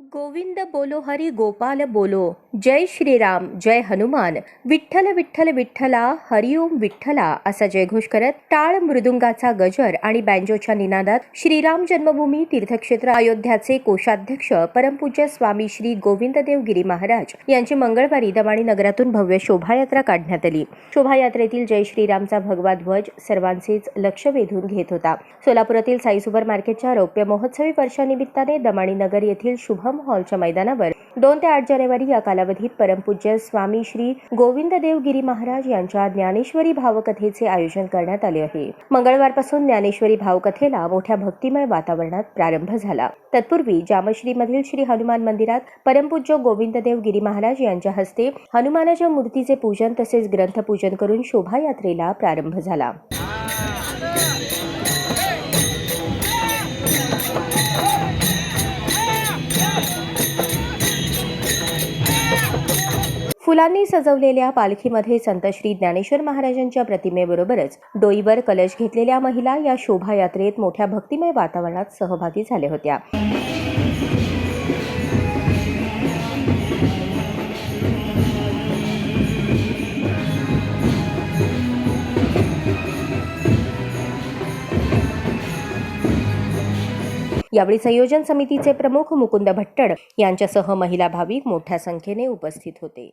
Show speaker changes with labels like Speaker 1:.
Speaker 1: गोविंद बोलो हरी गोपाल बोलो। जय श्रीराम जय हनुमान। विठ्ठल विठ्ठल विठ्ठला हरिओम विठ्ठला असा जयघोष करत टाळ मृदुंगाचा गजर आणि बँजोच्या निनादात श्रीराम जन्मभूमी तीर्थक्षेत्र अयोध्याचे कोषाध्यक्ष परमपूज्य स्वामी श्री गोविंददेव गिरी महाराज यांची मंगळवारी दमाणी नगरातून भव्य शोभायात्रा काढण्यात आली. शोभायात्रेतील जय श्रीरामचा भगवा ध्वज सर्वांचेच लक्ष वेधून घेत होता. सोलापुरातील साई सुपर मार्केटच्या रौप्य महोत्सवी वर्षानिमित्ताने दमाणी नगर येथील शुभ शुभम हॉलच्या मैदानावर. दोन ते आठ जानेवारी या कालावधीत परमपूज्य स्वामी श्री गोविंददेव गिरी महाराज यांच्या ज्ञानेश्वरी भावकथेचे आयोजन करण्यात आले आहे. मंगळवारपासून ज्ञानेश्वरी भावकथेला मोठ्या भक्तिमय वातावरणात प्रारंभ झाला. तत्पूर्वी जामश्रीमधील श्री हनुमान मंदिरात परमपूज्य गोविंददेव गिरी महाराज यांच्या हस्ते हनुमानाच्या मूर्तीचे पूजन तसेच ग्रंथपूजन करून शोभायात्रेला प्रारंभ झाला. फुलांनी सजवलेल्या पालखीमध्ये संत श्री ज्ञानेश्वर महाराजांच्या प्रतिमेबरोबरच डोईवर कलश घेतलेल्या महिला या शोभायात्रेत मोठ्या भक्तिमय वातावरणात सहभागी झाल्या होत्या. यावेळी संयोजन समितीचे प्रमुख मुकुंद भट्टड यांच्यासह महिला भाविक मोठ्या संख्येने उपस्थित होते.